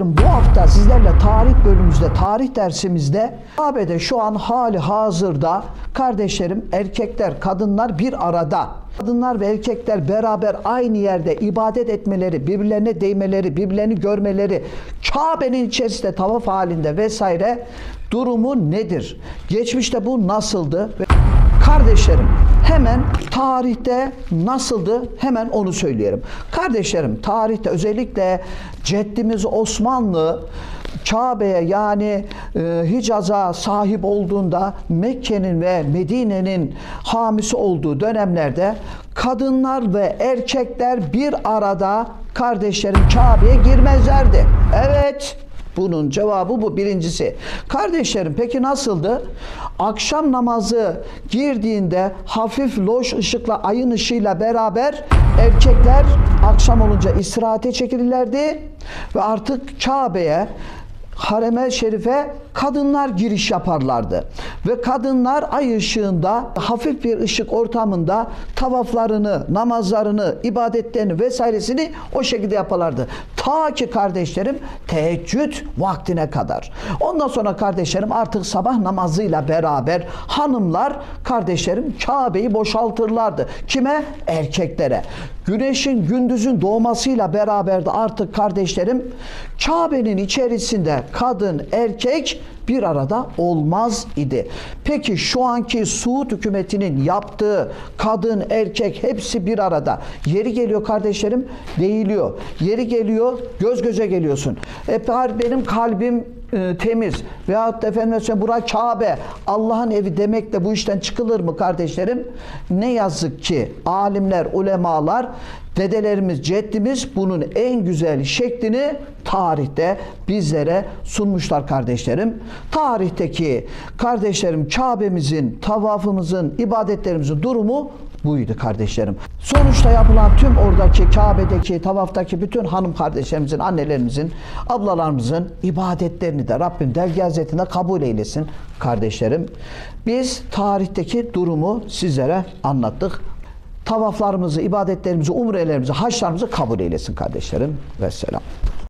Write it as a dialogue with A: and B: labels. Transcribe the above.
A: Bu hafta sizlerle tarih bölümümüzde, tarih dersimizde Kabe'de şu an hali hazırda kardeşlerim erkekler, kadınlar bir arada. Kadınlar ve erkekler beraber aynı yerde ibadet etmeleri, birbirlerine değmeleri, birbirlerini görmeleri, Kabe'nin içerisinde tavaf halinde vesaire durumu nedir? Geçmişte bu nasıldı? Ve Kardeşlerim hemen tarihte nasıldı hemen onu söyleyelim. Kardeşlerim tarihte özellikle ceddimiz Osmanlı Kabe'ye yani e, Hicaz'a sahip olduğunda Mekke'nin ve Medine'nin hamisi olduğu dönemlerde kadınlar ve erkekler bir arada kardeşlerim Kabe'ye girmezlerdi. Evet. Bunun cevabı bu birincisi. Kardeşlerim peki nasıldı? Akşam namazı girdiğinde hafif loş ışıkla ayın ışığıyla beraber erkekler akşam olunca istirahate çekilirlerdi ve artık Kabe'ye hareme şerife kadınlar giriş yaparlardı. Ve kadınlar ay ışığında hafif bir ışık ortamında tavaflarını, namazlarını, ibadetlerini vesairesini o şekilde yaparlardı. Ta ki kardeşlerim teheccüd vaktine kadar. Ondan sonra kardeşlerim artık sabah namazıyla beraber hanımlar kardeşlerim Kabe'yi boşaltırlardı. Kime? Erkeklere. Güneşin gündüzün doğmasıyla beraber de artık kardeşlerim Kabe'nin içerisinde kadın erkek bir arada olmaz idi. Peki şu anki Suud hükümetinin yaptığı kadın erkek hepsi bir arada. Yeri geliyor kardeşlerim değiliyor. Yeri geliyor göz göze geliyorsun. E benim kalbim e, temiz veyahut da efendim mesela bura Kabe Allah'ın evi demekle bu işten çıkılır mı kardeşlerim? Ne yazık ki alimler, ulemalar dedelerimiz, ceddimiz bunun en güzel şeklini tarihte bizlere sunmuşlar kardeşlerim. Tarihteki kardeşlerim Kabe'mizin, tavafımızın, ibadetlerimizin durumu buydu kardeşlerim. Sonuçta yapılan tüm oradaki Kabe'deki, tavaftaki bütün hanım kardeşlerimizin, annelerimizin, ablalarımızın ibadetlerini de Rabbim dergi hazretinde kabul eylesin kardeşlerim. Biz tarihteki durumu sizlere anlattık. Tavaflarımızı, ibadetlerimizi, umrelerimizi, haçlarımızı kabul eylesin kardeşlerim. Vesselam.